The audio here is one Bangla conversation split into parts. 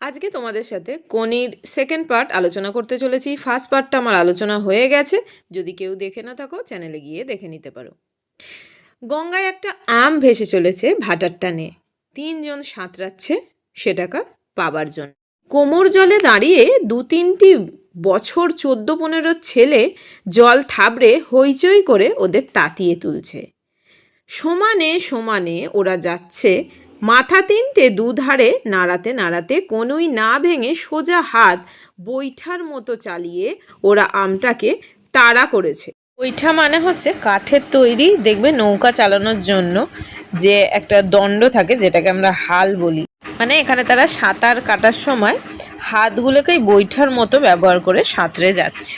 আজকে তোমাদের সাথে কনির সেকেন্ড পার্ট আলোচনা করতে চলেছি। ফার্স্ট পার্টটা আমার আলোচনা হয়ে গেছে। যদি কেউ দেখে না থাকো চ্যানেলে গিয়ে দেখে নিতে পারো। গঙ্গায় একটা আম ভেসে চলেছে ভাটার টানে। তিনজন সাঁতরাচ্ছে সেটাকা পাবার জন্য। কোমর জলে দাঁড়িয়ে দু তিনটি বছর চোদ্দ পনেরো ছেলে জল থাবড়ে হইচই করে ওদের তাতিয়ে তুলছে। সমানে সমানে ওরা যাচ্ছে মাথা তিনটে দুধারে নাড়াতে নাড়াতে কোনোই না ভেঙে সোজা হাত বৈঠার মতো চালিয়ে ওরা আমটাকে তাড়া করেছে। বৈঠা মানে হচ্ছে কাঠের তৈরি, দেখবে নৌকা চালানোর জন্য যে একটা দণ্ড থাকে যেটাকে আমরা হাল বলি। মানে এখানে তারা সাঁতার কাটার সময় হাতগুলোকেই বৈঠার মতো ব্যবহার করে সাঁতরে যাচ্ছে।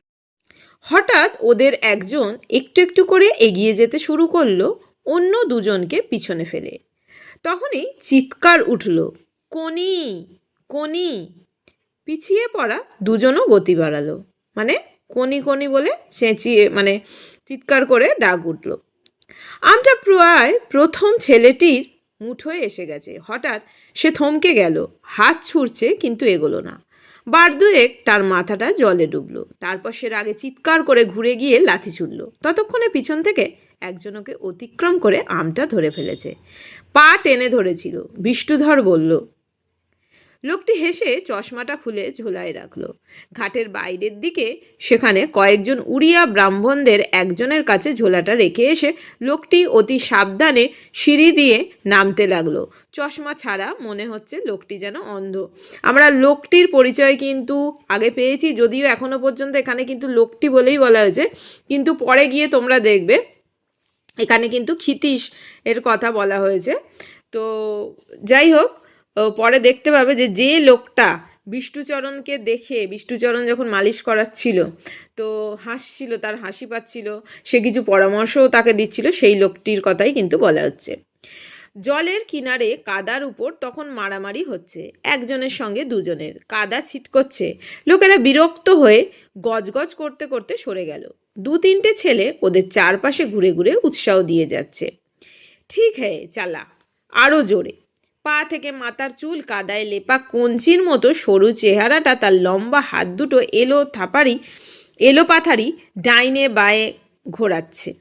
হঠাৎ ওদের একজন একটু একটু করে এগিয়ে যেতে শুরু করল, অন্য দুজনকে পিছনে ফেলে। তখনই চিৎকার উঠল, কনি কনি। পিছিয়ে পড়া দুজনও গতি বাড়ালো মানে কনি কনি বলে চেঁচিয়ে মানে চিৎকার করে ডাক উঠল। আমটা প্রায় প্রথম ছেলেটির মুঠোয় এসে গেছে। হঠাৎ সে থমকে গেল, হাত ছুঁড়ছে কিন্তু এগোলো না। বার দুয়েক তার মাথাটা জলে ডুবলো, তারপর সে রাগে চিৎকার করে ঘুরে গিয়ে লাথি ছুড়ল। ততক্ষণে পিছন থেকে একজনকে অতিক্রম করে আমটা ধরে ফেলেছে। পা টেনে ধরেছিল। বিষ্ণুধর বলল, লোকটি হেসে চশমাটা খুলে ঝোলায় রাখল। ঘাটের বাইরের দিকে সেখানে কয়েকজন উড়িয়া ব্রাহ্মণদের একজনের কাছে ঝোলাটা রেখে এসে লোকটি অতি সাবধানে সিঁড়ি দিয়ে নামতে লাগল। চশমা ছাড়া মনে হচ্ছে লোকটি যেন অন্ধ। আমরা লোকটির পরিচয় কিন্তু আগে পেয়েছি, যদিও এখনও পর্যন্ত এখানে কিন্তু লোকটি বলেই বলা হয়েছে। কিন্তু পরে গিয়ে তোমরা দেখবে এখানে কিন্তু ক্ষিতীশ এর কথা বলা হয়েছে। তো যাই হোক পরে দেখতে পাবে যে যে লোকটা বিষ্ণুচরণকে দেখে, বিষ্ণুচরণ যখন মালিশ করাচ্ছিল, তো হাসছিল, তার হাসি পাচ্ছিল, সে কিছু পরামর্শও তাকে দিচ্ছিল, সেই লোকটির কথাই কিন্তু বলা হচ্ছে। জলের কিনারে কাদার উপর তখন মারামারি হচ্ছে। একজনের সঙ্গে দুজনের। কাদা ছিটকচ্ছে। লোকেরা বিরক্ত হয়ে গজগজ করতে করতে সরে গেল। দু তিনটে ছেলে ওদের চারপাশে ঘুরে ঘুরে উৎসাহ দিয়ে যাচ্ছে। ঠিক হ্যাঁ চালা আরও জোরে। পা থেকে মাথার চুল কাদায় লেপা কঞ্চির মতো সরু চেহারাটা তার লম্বা হাত দুটো এলো থাপারি, এলো পাথারি ডাইনে বায়ে ঘোরাচ্ছে।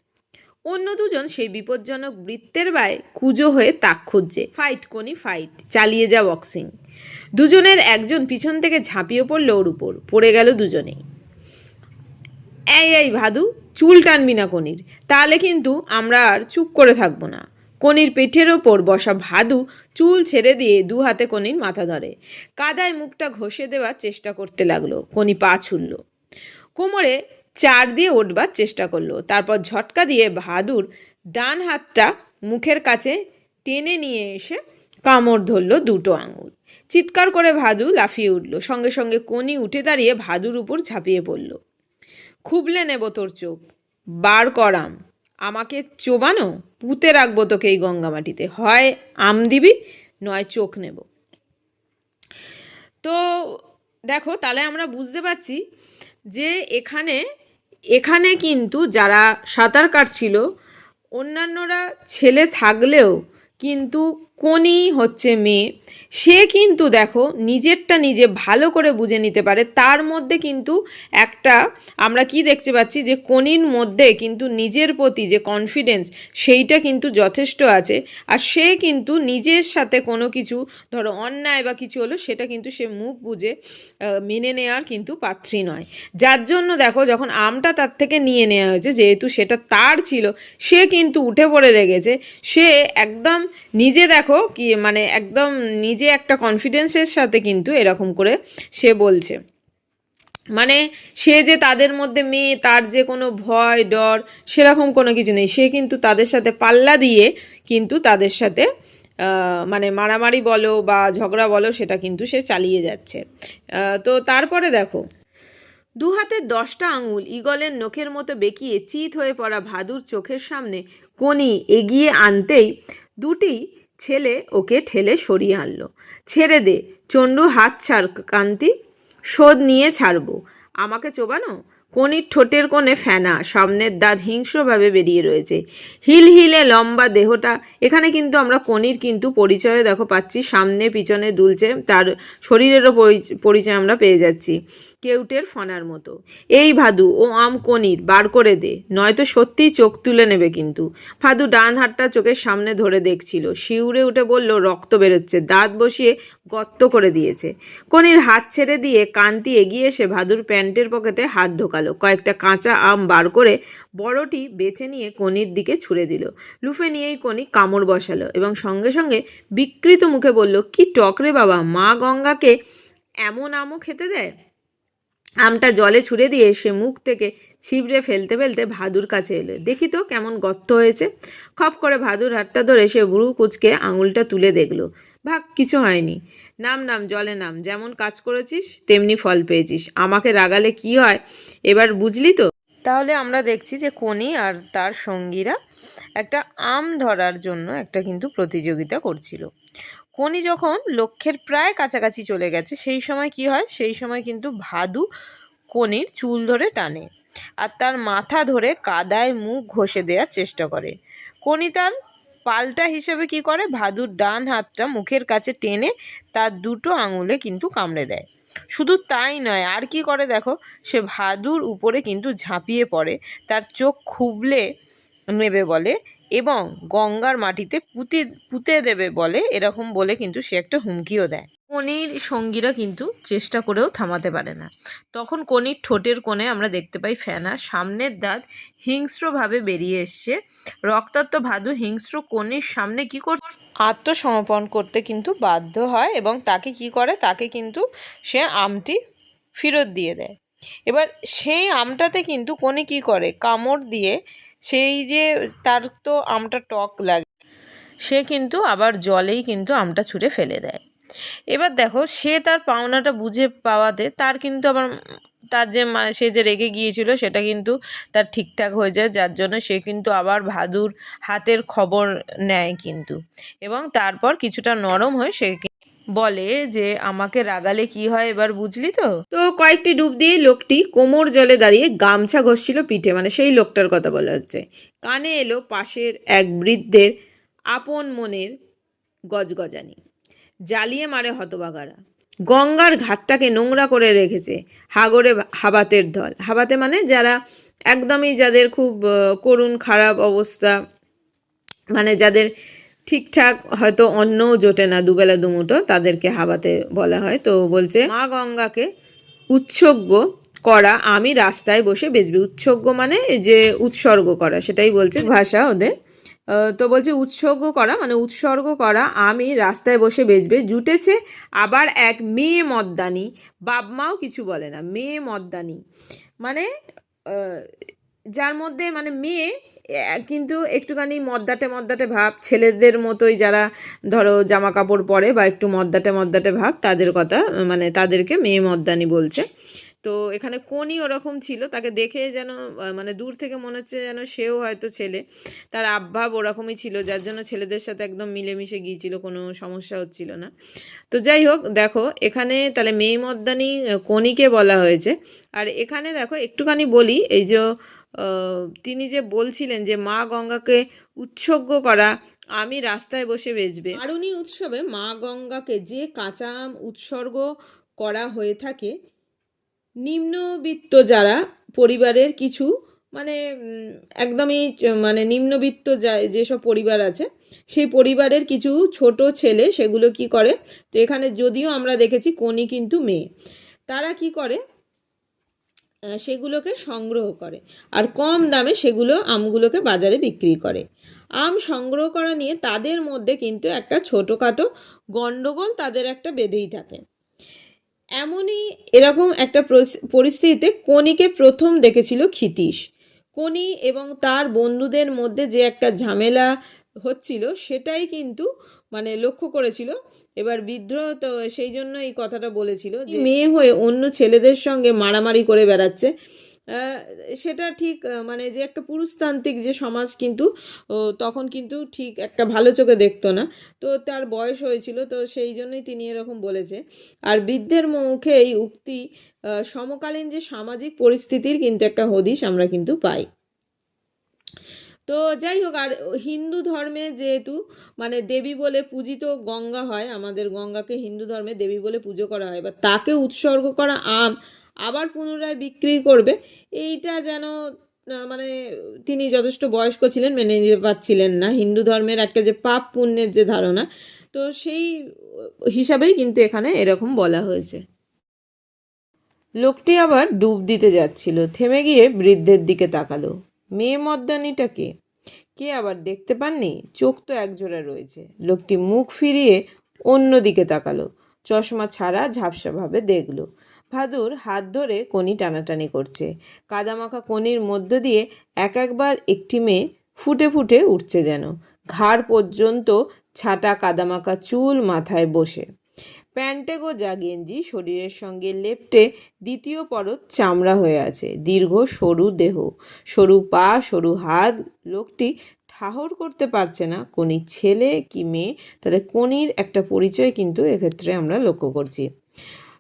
অন্য দুজন সেই বিপজ্জনক বৃত্তের বায়ে কুজো হয়ে তাক খুঁজছে। Fight Koni, fight. চালিয়ে যা বক্সিং। দুজনের একজন পিছন থেকে ঝাঁপিয়ে পড়ল ওর উপর। পড়ে গেল দুজনেই। এই এই, ভাদু, চুল টানবি না কনির। তাহলে কিন্তু আমরা আর চুপ করে থাকব না। কনির পেটের ওপর বসা ভাদু চুল ছেড়ে দিয়ে দু হাতে কনির মাথা ধরে। কাদায় মুখটা ঘষে দেওয়ার চেষ্টা করতে লাগল। কনি পা ছুড়ল। কোমরে চার দিয়ে ওঠবার চেষ্টা করল। তারপর ঝটকা দিয়ে ভাদুর ডান হাতটা মুখের কাছে টেনে নিয়ে এসে কামড় ধরল দুটো আঙুল। চিৎকার করে ভাদু লাফিয়ে উঠল। সঙ্গে সঙ্গে কনি উঠে দাঁড়িয়ে ভাদুর উপর ঝাঁপিয়ে পড়ল। খুবলে নেব তোর চোখ। বার করাম আমাকে চোবানো? পুঁতে রাখব তোকে এই গঙ্গা মাটিতে। হয় আম দিবি, নয় চোখ নেব। তো দেখো, তাহলে আমরা বুঝতে পারছি যে এখানে এখানে কিন্তু যারা সাঁতার কাটছিল অন্যান্যরা ছেলে থাকলেও কিন্তু কোনি হচ্ছে মেয়ে। সে কিন্তু দেখো নিজেরটা নিজে ভালো করে বুঝে নিতে পারে। তার মধ্যে কিন্তু একটা আমরা কি দেখতে পাচ্ছি যে কোনির মধ্যে কিন্তু নিজের প্রতি যে কনফিডেন্স সেইটা কিন্তু যথেষ্ট আছে। আর সে কিন্তু নিজের সাথে কোনো কিছু ধরো অন্যায় বা কিছু হলো সেটা কিন্তু সে মুখ বুঝে মেনে নেওয়ার কিন্তু পাত্রী নয়। যার জন্য দেখো যখন আমটা তার থেকে নিয়ে নেওয়া হয়েছে, যেহেতু সেটা তার ছিল, সে কিন্তু উঠে পড়ে লেগেছে। সে একদম নিজে দেখো কি মানে একদম নিজে একটা কনফিডেন্সের সাথে কিন্তু এরকম করে সে বলছে। মানে সে যে তাদের মধ্যে মেয়ে, তার যে কোনো ভয়, ডর, সেরকম কোনো কিছু নেই। সে কিন্তু তাদের সাথে পাল্লা দিয়ে কিন্তু তাদের সাথে মানে মারামারি বলো বা ঝগড়া বলো, সেটা কিন্তু সে চালিয়ে যাচ্ছে। তো তারপরে দেখো, দু হাতের দশটা আঙুল ঈগলের নখের মতো বেঁকিয়ে চিত হয়ে পড়া ভাদুর চোখের সামনে কনি এগিয়ে আনতেই দুটি ছেলে ওকে ঠেলে সরিয়ে আনলো। ছেড়ে দে, চণ্ডু, হাত ছাড় কান্তি শোধ নিয়ে ছাড়বো। আমাকে চোবানো? কনির ঠোঁটের কোণে ফেনা, সামনের দাঁত হিংস্রভাবে বেরিয়ে রয়েছে। হিল হিলে লম্বা দেহটা, এখানে কিন্তু আমরা কনির কিন্তু পরিচয় দেখো পাচ্ছি, সামনে, পিছনে দুলছে, তার শরীরেরও পরিচয় আমরা পেয়ে যাচ্ছি। কেউটের ফনার মতো। এই ভাদু, ও আম কনির বার করে দে। নয়তো সত্যিই চোখ তুলে নেবে কিন্তু। ভাদু ডান হাতটা চোখের সামনে ধরে দেখছিল। শিউরে উঠে বলল, রক্ত বেরোচ্ছে। দাঁত বসিয়ে গর্ত করে দিয়েছে। কনির হাত ছেড়ে দিয়ে কান্তি এগিয়ে এসে ভাদুর প্যান্টের পকেটে হাত ঢোকালো। কয়েকটা কাঁচা আম বার করে বড়টি বেছে নিয়ে কনির দিকে ছুঁড়ে দিল। লুফে নিয়েই কনি কামড় বসালো এবং সঙ্গে সঙ্গে বিকৃত মুখে বলল, কি টকরে বাবা! মা গঙ্গাকে এমন আমও খেতে দেয়? আমটা জলে ছুঁড়ে দিয়ে সে মুখ থেকে ছিবড়ে ফেলতে ফেলতে ভাদুর কাছে এলো। দেখি তো কেমন গর্ত হয়েছে। খপ করে ভাদুর হাতটা ধরে সে বুড়ু কুচকে আঙুলটা তুলে দেখল। ভাগ, কিছু হয়নি। নাম নাম, জলে নাম, যেমন কাজ করেছিস, তেমনি ফল পেয়েছিস। আমাকে রাগালে কি হয়, এবার বুঝলি তো? তাহলে আমরা দেখছি যে কোনি আর তার সঙ্গীরা একটা আম ধরার জন্য একটা কিন্তু প্রতিযোগিতা করছিল। কোনি যখন লক্ষ্যের প্রায় কাছাকাছি চলে গেছে, সেই সময় কি হয়? সেই সময় কিন্তু ভাদু কোনির চুল ধরে টানে আর তার মাথা ধরে কাদায় মুখ ঘষে দেওয়ার চেষ্টা করে। কোনি তার পাল্টা হিসেবে কি করে? ভাদুর ডান হাতটা মুখের কাছে টেনে তার দুটো আঙুলে কিন্তু কামড়ে দেয়। শুধু তাই নয়, আর কি করে দেখো? সে ভাদুর উপরে কিন্তু ঝাঁপিয়ে পড়ে, তার চোখ খুবলে নেবে বলে এবং গঙ্গার মাটিতে পুঁতে পুঁতে দেবে বলে এরকম বলে কিন্তু সে একটা হুমকিও দেয়। কনির সঙ্গীরা কিন্তু চেষ্টা করেও থামাতে পারে না। তখন কনির ঠোঁটের কোণে আমরা দেখতে পাই ফেনা। সামনের দাঁত হিংস্রভাবে বেরিয়ে এসছে। রক্তাক্ত ভাদু হিংস্র কনির সামনে কি কর আত্মসমর্পণ করতে কিন্তু বাধ্য হয় এবং তাকে কি করে? তাকে কিন্তু সে আমটি ফেরত দিয়ে দেয়। এবার সেই আমটাতে কিন্তু কোনি কি করে? কামড় দিয়ে সেই যে তার তো আমটা টক লাগে। সে কিন্তু আবার জলেই কিন্তু আমটা ছুঁড়ে ফেলে দেয়। এবার দেখো, সে তার পাওনাটা বুঝে পাওয়াতে তার কিন্তু আবার তার যে মা- সে যে রেগে গিয়েছিল সেটা কিন্তু তার ঠিকঠাক হয়ে যায়, যার জন্য সে কিন্তু আবার ভাদুর হাতের খবর নেয় কিন্তু। এবং তারপর কিছুটা নরম হয়ে সে বলে যে, আমাকে রাগালে কি হয় এবার বুঝলি তো? তো কয়েকটি ডুব দিয়ে লোকটি কোমর জলে দাঁড়িয়ে গামছা ঘষছিল পিঠে মানে সেই লোকটার কথা বলা হচ্ছে। কানে এলো পাশের এক বৃদ্ধের আপন মনের গজগজানি। জ্বালিয়ে মারে হতবাগারা গঙ্গার ঘাটটাকে নোংরা করে রেখেছে হাগরে হাবাতের দল। হাবাতে মানে যারা একদমই যাদের খুব করুণ খারাপ অবস্থা মানে যাদের ঠিকঠাক হয়তো অন্নও জোটে না, দুবেলা দুমুটো তাদেরকে হাবাতে বলা হয়। তো বলছে, মা গঙ্গাকে উৎসর্গ করা, আমি রাস্তায় বসে বেচবি। উৎসর্গ মানে যে উৎসর্গ করা, সেটাই বলছে ভাষা ওদের। তো বলছে, উৎসর্গ করা মানে উৎসর্গ করা, আমি রাস্তায় বসে বেচবে। জুটেছে আবার এক মেয়ে মদ্দানি। বাপমাও কিছু বলে না, মেয়ে মদ্দানি। মানে যার মধ্যে মানে মেয়ে কিন্তু একটুখানি মদ্দাটে মদ্দাটে ভাব, ছেলেদের মতোই যারা ধরো জামা কাপড় পরে বা একটু মদ্দাটে মদ্দাটে ভাব, তাদের কথা মানে তাদেরকে মেয়ে মদ্দানি বলছে। তো এখানে কোনই ওরকম ছিল, তাকে দেখে যেন মানে দূর থেকে মনে হচ্ছে যেন সেও হয়তো ছেলে। তার আবভাব ওরকমই ছিল, যার জন্য ছেলেদের সাথে একদম মিলেমিশে গিয়েছিল, কোনো সমস্যা হচ্ছিল না। তো যাই হোক, দেখো, এখানে তাহলে মেয়ে মদ্দানি কনিকে বলা হয়েছে। আর এখানে দেখো, একটুখানি বলি, এই যে তিনি যে বলছিলেন যে মা গঙ্গাকে উৎসর্গ করা, আমি রাস্তায় বসে বেচবে। আরুণী উৎসবে মা গঙ্গাকে যে কাঁচা আম উৎসর্গ করা হয়ে থাকে, নিম্নবিত্ত যারা, পরিবারের কিছু মানে একদমই মানে নিম্নবিত্ত যেসব পরিবার আছে, সেই পরিবারের কিছু ছোট ছেলে সেগুলো কি করে? তো এখানে যদিও আমরা দেখেছি কোনি কিন্তু মেয়ে। তারা কি করে? সেগুলোকে সংগ্রহ করে। আর কম দামে সেগুলো আমগুলোকে বাজারে বিক্রি করে। আম সংগ্রহ করা নিয়ে তাদের মধ্যে কিন্তু একটা ছোটোখাটো গণ্ডগোল তাদের একটা বেঁধেই থাকে। এমনই এরকম একটা পরিস্থিতিতে কনিকে প্রথম দেখেছিল ক্ষিতীশ। কনি এবং তার বন্ধুদের মধ্যে যে একটা ঝামেলা হচ্ছিল, সেটাই কিন্তু মানে লক্ষ্য করেছিল এবার বিদ্রোহ তো সেই জন্য এই কথাটা বলেছিল যে মেয়ে হয়ে অন্য ছেলেদের সঙ্গে মারামারি করে বেড়াচ্ছে। সেটা ঠিক মানে যে একটা পুরুষতান্ত্রিক যে সমাজ কিন্তু তখন কিন্তু ঠিক একটা ভালো চোখে দেখতো না। তো তার বয়স হয়েছিল তো সেই জন্যই তিনি এরকম বলেছে। আর বৃদ্ধের মুখে এই উক্তি সমকালীন যে সামাজিক পরিস্থিতির কিন্তু একটা হদিশ আমরা কিন্তু পাই। তো যাই হোক, আর হিন্দু ধর্মে যেহেতু মানে দেবী বলে পূজিত গঙ্গা হয়, আমাদের গঙ্গাকে হিন্দু ধর্মে দেবী বলে পুজো করা হয় বা তাকে উৎসর্গ করা আম আবার পুনরায় বিক্রি করবে, এইটা যেন মানে তিনি যথেষ্ট বয়স্ক ছিলেন, মেনে নিতে পারছিলেন না। হিন্দু ধর্মের একটা যে পাপ পুণ্যের যে ধারণা, তো সেই হিসাবেই কিন্তু এখানে এরকম বলা হয়েছে। লোকটি আবার ডুব দিতে যাচ্ছিল, থেমে গিয়ে বৃদ্ধের দিকে তাকালো। মেয়ে মদ্দানিটা কে? আবার দেখতে পাননি? চোখ তো একজোড়া রয়েছে। লোকটি মুখ ফিরিয়ে অন্য দিকে তাকালো। চশমা ছাড়া ঝাপসাভাবে দেখল। ভাদুর হাত ধরে কনি টানাটানি করছে। কাদামাখা কনির মধ্য দিয়ে এক একবার একটি মেয়ে ফুটে ফুটে উঠছে যেন। ঘাড় পর্যন্ত ছাটা কাদামাখা চুল মাথায় বসে। প্যান্টে যা গেঞ্জি শরীরের সঙ্গে লেপ্টে দ্বিতীয় পরত চামড়া হয়ে আছে, দীর্ঘ সরু দেহ। সরু পা, সরু হাত, লোকটি ঠাহর করতে পারছে না, কোনি ছেলে কি মেয়ে, তাদের কোনির একটা পরিচয় কিন্তু এক্ষেত্রে আমরা লক্ষ্য করছি।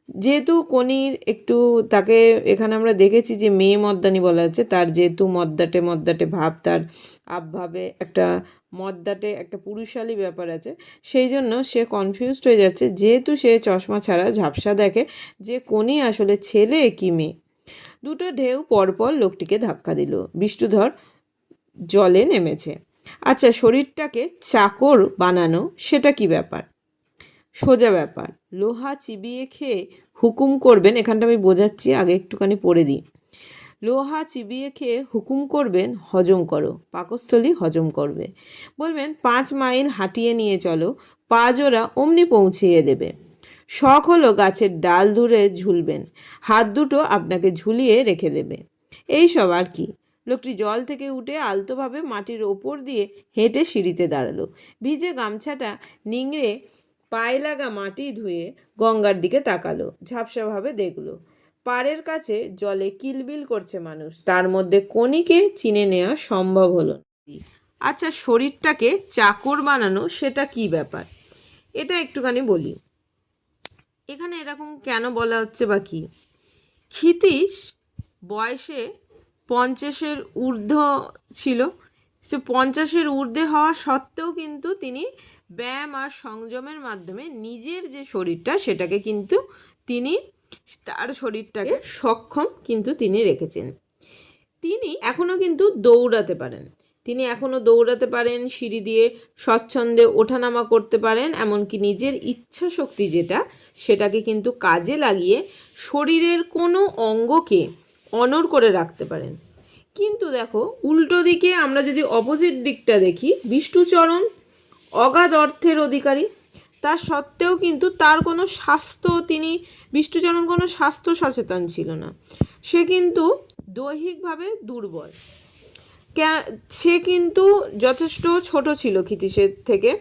যেহেতু কনির একটু তাকে এখানে আমরা দেখেছি যে মেয়ে মদ্দানি বলা হচ্ছে, তার যেহেতু মদ্দাটে মদ্দাটে ভাব, তার আবভাবে একটা মদ্দাটে একটা পুরুষালী ব্যাপার আছে, সেই জন্য সে কনফিউজড হয়ে যাচ্ছে। যেহেতু সে চশমা ছাড়া ঝাপসা দেখে যে কোনি আসলে ছেলে কি মেয়ে। দুটো ঢেউ পরপর লোকটিকে ধাক্কা দিল। বিষ্ণুধর জলে নেমেছে। আচ্ছা শরীরটাকে চাকর বানানো, সেটা কি ব্যাপার? সোজা ব্যাপার। লোহা চিবিয়ে খেয়ে হুকুম করবেন, এখানটা আমি বোঝাচ্ছি, আগে একটুখানি পড়ে দিই। লোহা চিবিয়ে খেয়ে হুকুম করবেন, হজম করো। পাকস্থলী হজম করবে। বলবেন, পাঁচ মাইল হাঁটিয়ে নিয়ে চলো পা জোড়া অমনি পৌঁছিয়ে দেবে। শখ হলো গাছের ডাল ধরে ঝুলবেন, হাত দুটো আপনাকে ঝুলিয়ে রেখে দেবে। এই সব আর কি। লোকটি জল থেকে উঠে আলতোভাবে মাটির ওপর দিয়ে হেঁটে সিঁড়িতে দাঁড়াল। ভিজে গামছাটা নিংড়ে পায়ে লাগা মাটি ধুয়ে গঙ্গার দিকে তাকালো, ঝাপসাভাবে দেখল, পাড়ের কাছে জলে কিলবিল করছে মানুষ, তার মধ্যে কণিকে চিনে নেওয়া সম্ভব হলো আচ্ছা শরীরটাকে চাকর বানানো সেটা কি ব্যাপার? এটা একটুখানি বলি। এখানে এরকম কেন বলা হচ্ছে বা কি? ক্ষিতীশ বয়সে পঞ্চাশের ঊর্ধ্ব ছিল, সে পঞ্চাশের ঊর্ধ্বে হওয়া সত্ত্বেও কিন্তু তিনি ব্যায়াম আর সংযমের মাধ্যমে নিজের যে শরীরটা, সেটাকে কিন্তু তিনি, তার শরীরটাকে সক্ষম কিন্তু তিনি রেখেছেন। তিনি এখনও কিন্তু দৌড়াতে পারেন। তিনি এখনও দৌড়াতে পারেন, সিঁড়ি দিয়ে স্বচ্ছন্দে ওঠানামা করতে পারেন, এমনকি নিজের ইচ্ছা শক্তি যেটা, সেটাকে কিন্তু কাজে লাগিয়ে শরীরের কোনো অঙ্গকে অনর করে রাখতে পারেন। কিন্তু দেখো, উল্টো দিকে আমরা যদি অপোজিট দিকটা দেখি, বিষ্ণুচরণ অগাধ অর্থের অধিকারী। তা সত্ত্বেও কিন্তু তার কোনো স্বাস্থ্য, তিনি বিষ্ণুচরণ কোনো স্বাস্থ্য সচেতন ছিল না। সে কিন্তু দৈহিকভাবে দুর্বল। সে কিন্তু যথেষ্ট ছোট ছিল ক্ষিতীশের থেকে।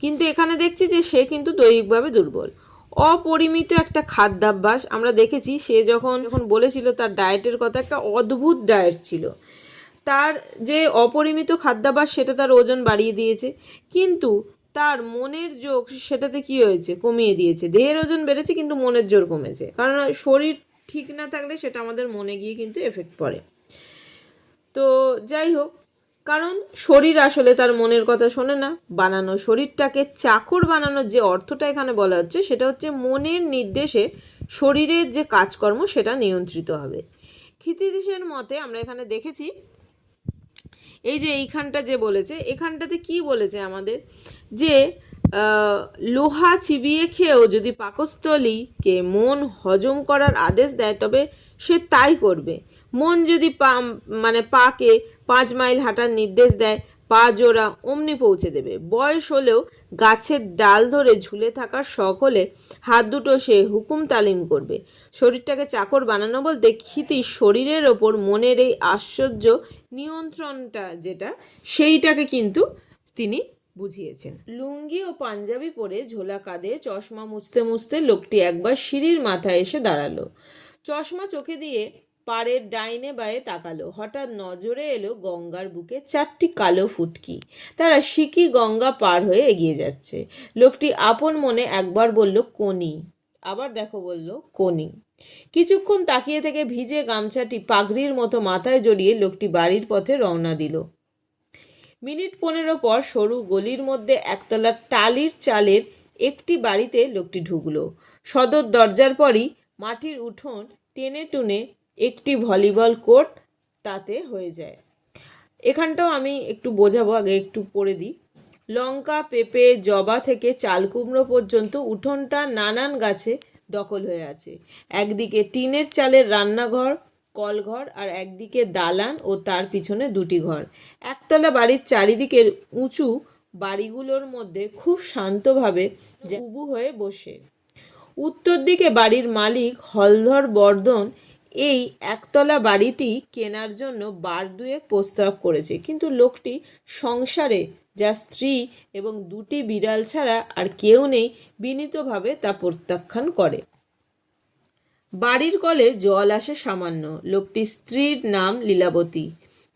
কিন্তু এখানে দেখছি যে সে কিন্তু দৈহিকভাবে দুর্বল। অপরিমিত একটা খাদ্যাভ্যাস। আমরা দেখেছি সে যখন যখন বলেছিল তার ডায়েটের কথা, একটা অদ্ভুত ডায়েট ছিল। তার যে অপরিমিত খাদ্যাভ্যাস সেটা তার ওজন বাড়িয়ে দিয়েছে। কিন্তু তার মনের যোগ সেটাতে কি হয়েছে? কমিয়ে দিয়েছে। দেহের ওজন বেড়েছে, কিন্তু মনের জোর কমেছে। কারণ শরীর ঠিক না থাকলে সেটা আমাদের মনে গিয়ে কিন্তু এফেক্ট পড়ে। তো যাই হোক, কারণ শরীর আসলে তার মনের কথা শোনে না। বানানো শরীরটাকে চাকর বানানোর যে অর্থটা এখানে বলা হচ্ছে, সেটা হচ্ছে মনের নির্দেশে শরীরের যে কাজকর্ম সেটা নিয়ন্ত্রিত হবে। ক্ষিতিদেশের মতে আমরা এখানে দেখেছি এই যে এইখানটা যে বলেছে, এখানটাতে কি বলেছে আমাদের? যে লোহা চিবিয়ে খেয়েও যদি পাকস্থলীকে মন হজম করার আদেশ দেয়, তবে সে তাই করবে। মন যদি পা মানে পাকে পাঁচ মাইল হাঁটার নির্দেশ দেয় পা জোড়া অমনি পৌঁছে দেবে। বয়স হলেও গাছের ডাল ধরে ঝুলে থাকার শখ হলে হাত দুটো সে হুকুম তালিম করবে। শরীরটাকে চাকর বানানো বলতে ক্ষিতি শরীরের ওপর মনের এই আশ্চর্য নিয়ন্ত্রণটা যেটা, সেইটাকে কিন্তু তিনি বুঝিয়েছেন। লুঙ্গি ও পাঞ্জাবি পরে ঝোলা কাঁধে চশমা মুছতে মুছতে লোকটি একবার সিঁড়ির মাথায় এসে দাঁড়াল। চশমা চোখে দিয়ে পাড়ের ডাইনে বায়ে তাকালো। হঠাৎ নজরে এলো গঙ্গার বুকে চারটি কালো ফুটকি। তারা সিকি গঙ্গা পার হয়ে এগিয়ে যাচ্ছে। লোকটি আপন মনে একবার বলল, কনি। আবার দেখো বলল, কোনি। কিছুক্ষণ তাকিয়ে থেকে ভিজে গামছাটি পাগড়ির মতো মাথায় জড়িয়ে লোকটি বাড়ির পথে রওনা দিল। মিনিট পনেরো পর সরু গলির মধ্যে একতলা টালির চালের একটি বাড়িতে লোকটি ঢুকলো। সদর দরজার পরই মাটির উঠোন টেনে টুনে একটি ভলিবল কোর্ট তাতে হয়ে যায়। এখানটাও আমি একটু বোঝাবো, আগে একটু পড়ে দিই। লঙ্কা, পেঁপে, জবা থেকে চাল কুমড়ো পর্যন্ত উঠোনটা নানান গাছে দখল হয়ে আছে। একদিকে টিনের চালের রান্নাঘর, কলঘর, আর একদিকে দালান ও তার পিছনে দুটি ঘর। একতলা বাড়ির চারিদিকের উঁচু বাড়িগুলোর মধ্যে খুব শান্তভাবে উবু হয়ে বসে। উত্তর দিকে বাড়ির মালিক হলধর বর্ধন এই একতলা বাড়িটি কেনার জন্য বার দুয়েক প্রস্তাব করেছে। কিন্তু লোকটি সংসারে যা স্ত্রী এবং দুটি বিড়াল ছাড়া আর কেউ নেই, বিনীতভাবে তা প্রত্যাখ্যান করে। বাড়ির কলে জল আসে সামান্য। লোকটি স্ত্রীর নাম লীলাবতী।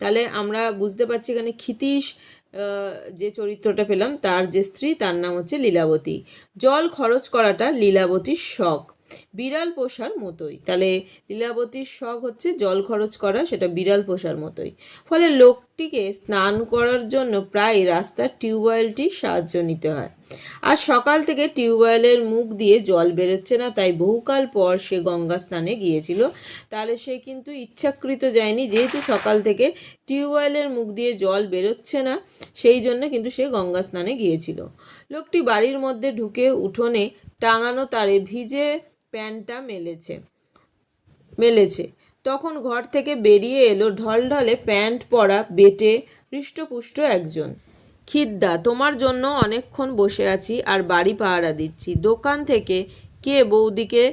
তাহলে আমরা বুঝতে পারছি এখানে ক্ষিতীশ যে চরিত্রটা পেলাম, তার যে স্ত্রী, তার নাম হচ্ছে লীলাবতী। জল খরচ করাটা লীলাবতীর শখ। বিড়াল পোষার মতোই। তাহলে লীলাবতীর শখ হচ্ছে জল খরচ করা, সেটা বিড়াল পোষার মতোই। ফলে লোকটিকে স্নান করার জন্য প্রায় রাস্তার টিউবওয়েলটি সাহায্য নিতে হয়। আর সকাল থেকে টিউবওয়েলের মুখ দিয়ে জল বেরোচ্ছে না, তাই বহুকাল পর সে গঙ্গা স্নানে গিয়েছিল। তাহলে সে কিন্তু ইচ্ছাকৃত যায়নি, যেহেতু সকাল থেকে টিউবওয়েলের মুখ দিয়ে জল বেরোচ্ছে না, সেই জন্য কিন্তু সে গঙ্গা স্নানে গিয়েছিল। লোকটি বাড়ির মধ্যে ঢুকে উঠোনে টাঙানো তারে ভিজে প্যান্টটা মেলেছে। মেলেছে। তখন ঘর থেকে বেরিয়ে এলো ঢলঢলে প্যান্ট পরা বেটে হৃষ্টপুষ্ট একজন। খিদ্দা, তোমার জন্য অনেকক্ষণ বসে আছি আর বাড়ি পাহারা দিচ্ছি। দোকান থেকে কে বৌদিকে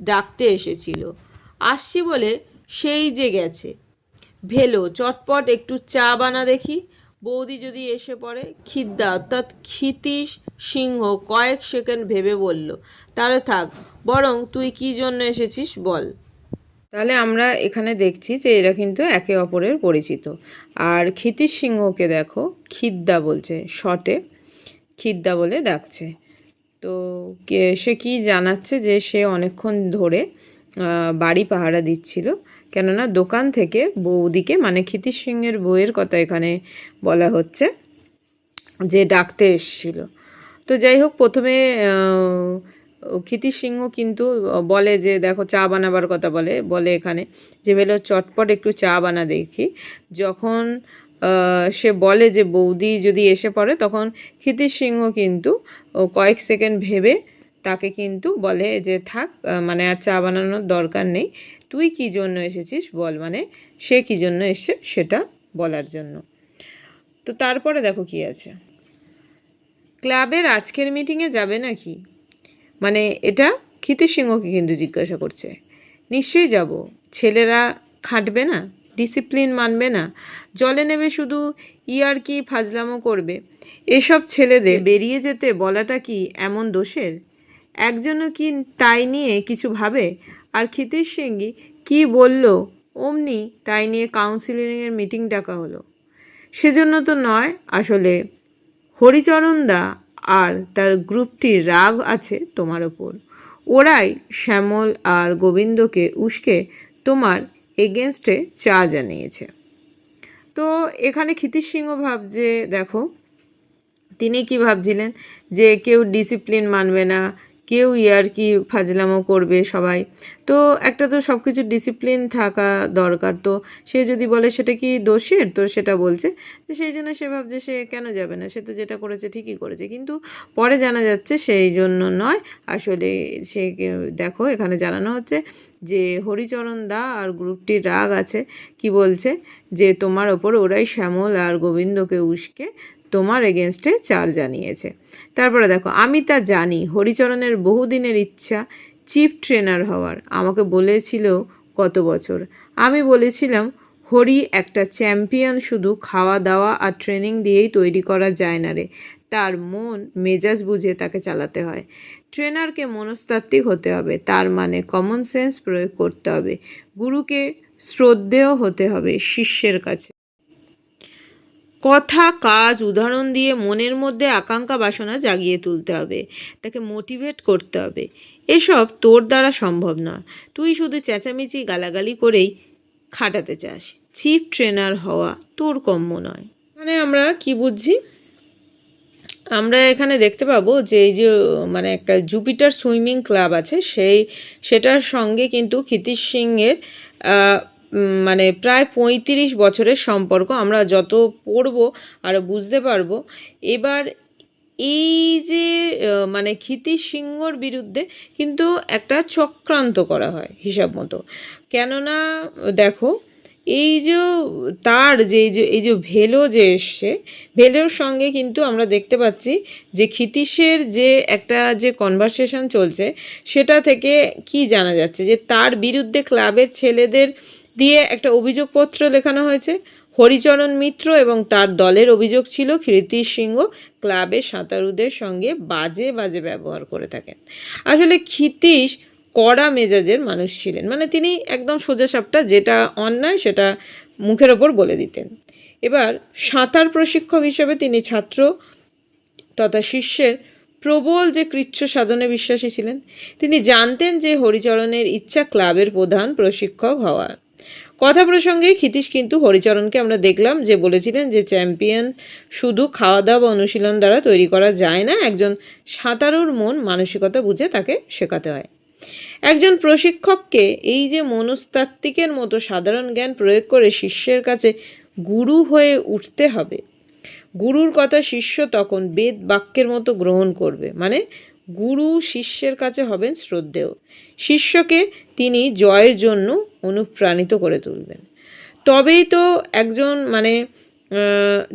ডাকতে এসেছিল? আসছি বলে সেই যে গেছে। ভেলো, চটপট একটু চা বানা দেখি। বৌদি যদি এসে পড়ে, খিদ্দা অর্থাৎ ক্ষিতীশ সিংহ কয়েক সেকেন্ড ভেবে বলল, তাহলে থাক বরং তুই কি জন্য এসেছিস বল। তাহলে আমরা এখানে দেখছি যে এরা কিন্তু একে অপরের পরিচিত। আর ক্ষিতীশ সিংহকে দেখো, খিদ্দা বলছে, শটে খিদ্দা বলে ডাকছে। তো সে কি জানাচ্ছে যে সে অনেকক্ষণ ধরে বাড়ি পাহারা দিচ্ছিল। কেননা দোকান থেকে বৌদিকে মানে ক্ষিতীশ সিংহের বইয়ের কথা এখানে বলা হচ্ছে, যে ডাকতে এসেছিল। তো যাই হোক, প্রথমে আহ, ক্ষিতীশ সিংহ কিন্তু বলে যে দেখো চা বানাবার কথা বলে বলে এখানে যে বেলো চটপট একটু চা বানা দেখি। যখন সে বলে যে বৌদি যদি এসে পড়ে তখন ক্ষিতীশ সিংহ কিন্তু কয়েক সেকেন্ড ভেবে তাকে কিন্তু বলে যে থাক মানে আর চা বানানোর দরকার নেই। তুই কী জন্য এসেছিস বল মানে সে কী জন্য এসে সেটা বলার জন্য। তো তারপরে দেখো কি আছে। ক্লাবের আজকের মিটিংয়ে যাবে নাকি? মানে এটা সিংহকে কিন্তু জিজ্ঞাসা করছে। নিশ্চয়ই যাব। ছেলেরা খাটবে না ডিসিপ্লিন মানবে না জলে নেবে শুধু ইয়ার কি ফাজলামো করবে? এসব ছেলেদের বেরিয়ে যেতে বলাটা কি এমন দোষের? একজনও কি তাই নিয়ে কিছু ভাবে? আর ক্ষিতীশ সিংই কি বলল? অমনি তাই নিয়ে কাউন্সিলিংয়ের মিটিং ডাকা হলো। সেজন্য তো নয় আসলে হরিচরণদা আর তার গ্রুপটির রাগ আছে তোমার ওপর। ওরাই শ্যামল আর গোবিন্দকে উস্কে তোমার এগেনস্টে চা জানিয়েছে। তো এখানে ক্ষিতীশ সিংহ ভাবছে, দেখো, তিনি কি ভাবছিলেন যে কেউ ডিসিপ্লিন মানবে না কেউ ইয়ার কি ফাজলামো করবে সবাই। তো একটা তো সব কিছু ডিসিপ্লিন থাকা দরকার। তো সে যদি বলে সেটা কি দোষের? তো সেটা বলছে। তো সেই জন্য সে ভাবছে সে কেন যাবে না? সে তো যেটা করেছে ঠিকই করেছে। কিন্তু পরে জানা যাচ্ছে সেই জন্য নয়। আসলে সে দেখো এখানে জানানো হচ্ছে যে হরিচরণ দা আর গ্রুপটির রাগ আছে। কি বলছে? যে তোমার ওপর ওরাই শ্যামল আর গোবিন্দকে উস্কে তোমার এগেনস্টে চার জানিয়েছে। তারপরে দেখো, আমি তা জানি, হরিচরণের বহুদিনের ইচ্ছা চিফ ট্রেনার হওয়ার। আমাকে বলেছিল কত বছর? আমি বলেছিলাম, হরি একটা চ্যাম্পিয়ন শুধু খাওয়া, দাওয়া আর ট্রেনিং দিয়েই তৈরি করা যায় না রে। তার মন, মেজাজ বুঝে তাকে চালাতে হয়। ট্রেনারকে মনস্তাত্ত্বিক হতে হবে, তার মানে কমন সেন্স প্রয়োগ করতে হবে। গুরুকে শ্রদ্ধেয় হতে হবে শিষ্যের কাছে। কথা, কাজ, উদাহরণ দিয়ে মনের মধ্যে আকাঙ্ক্ষা, বাসনা জাগিয়ে তুলতে হবে। তাকে মোটিভেট করতে হবে। এসব তোর দ্বারা সম্ভব নয় তুই শুধু চেঁচামেচি, গালাগালি করেই খাটাতে চাস। চিফ ট্রেনার হওয়া তোর কম্য নয়। মানে আমরা কি বুঝছি? আমরা এখানে দেখতে পাবো যে এই যে মানে একটা জুপিটার সুইমিং ক্লাব আছে, সেই, সেটার সঙ্গে কিন্তু ক্ষিতিশ সিংয়ের মানে প্রায় পঁয়ত্রিশ বছরের সম্পর্ক। আমরা যত পড়ব আরও বুঝতে পারব, এবার এই যে মানে ক্ষিতিশ সিংহর বিরুদ্ধে কিন্তু একটা চক্রান্ত করা হয় হিসাব মতো। কেননা, দেখো, এই যে তার যে, এই যে এই যে ভেলো যে এসছে, ভেলোর সঙ্গে কিন্তু আমরা দেখতে পাচ্ছি যে ক্ষিতীশের যে একটা যে কনভারসেশন চলছে, সেটা থেকে কি জানা যাচ্ছে যে তার বিরুদ্ধে ক্লাবের ছেলেদের দিয়ে একটা অভিযোগপত্র লেখানো হয়েছে। হরিচরণ মিত্র এবং তার দলের অভিযোগ ছিল ক্ষিতীশ সিংহ ক্লাবে সাঁতারুদের সঙ্গে বাজে বাজে ব্যবহার করে থাকেন। আসলে ক্ষিতীশ কড়া মেজাজের মানুষ ছিলেন। মানে তিনি একদম সোজাসাপটা যেটা অন্যায় সেটা মুখের ওপর বলে দিতেন। এবার সাঁতার প্রশিক্ষক হিসেবে তিনি ছাত্র তথা শিষ্যের প্রবল যে কৃচ্ছ সাধনে বিশ্বাসী ছিলেন, তিনি জানতেন যে হরিচরণের ইচ্ছা ক্লাবের প্রধান প্রশিক্ষক হওয়া কথা প্রসঙ্গে ক্ষিতীশ কিন্তু হরিচরণকে আমরা দেখলাম যে বলেছিলেন যে চ্যাম্পিয়ন শুধু খাওয়া দাওয়া বা অনুশীলন দ্বারা তৈরি করা যায় না, একজন সাঁতারুর মন মানসিকতা বুঝে তাকে শেখাতে হয়। একজন প্রশিক্ষককে এই যে মনস্তাত্ত্বিকের মতো সাধারণ জ্ঞান প্রয়োগ করে শিষ্যের কাছে গুরু হয়ে উঠতে হবে, গুরুর কথা শিষ্য তখন বেদ বাক্যের মতো গ্রহণ করবে। মানে গুরু শিষ্যের কাছে হবেন শ্রদ্ধেয়। শিষ্যকে তিনি জয়ের জন্য অনুপ্রাণিত করে তুলবেন। তবেই তো একজন মানে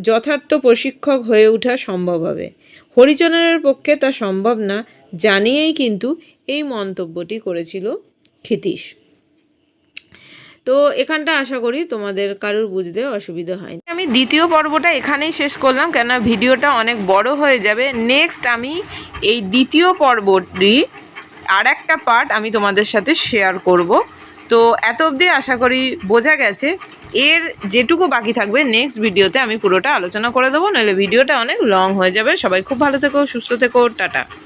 যথার্থ প্রশিক্ষক হয়ে ওঠা সম্ভব হবে। হরিচরণের পক্ষে তা সম্ভব না, জানিয়েই কিন্তু এই মন্তব্যটি করেছিল ক্ষিতীশ। তো এখানটা আশা করি তোমাদের কারোর বুঝতে অসুবিধা হয়নি। আমি দ্বিতীয় পর্বটা এখানেই শেষ করলাম কেন ভিডিওটা অনেক বড় হয়ে যাবে। নেক্সট আমি এই দ্বিতীয় পর্বটি আর একটা পার্ট আমি তোমাদের সাথে শেয়ার করব। তো এত অবধি আশা করি বোঝা গেছে। এর যেটুকু বাকি থাকবে নেক্সট ভিডিওতে আমি পুরোটা আলোচনা করে দেবো। নাহলে ভিডিওটা অনেক লং হয়ে যাবে। সবাই খুব ভালো থেকো, সুস্থ থেকো, টাটা।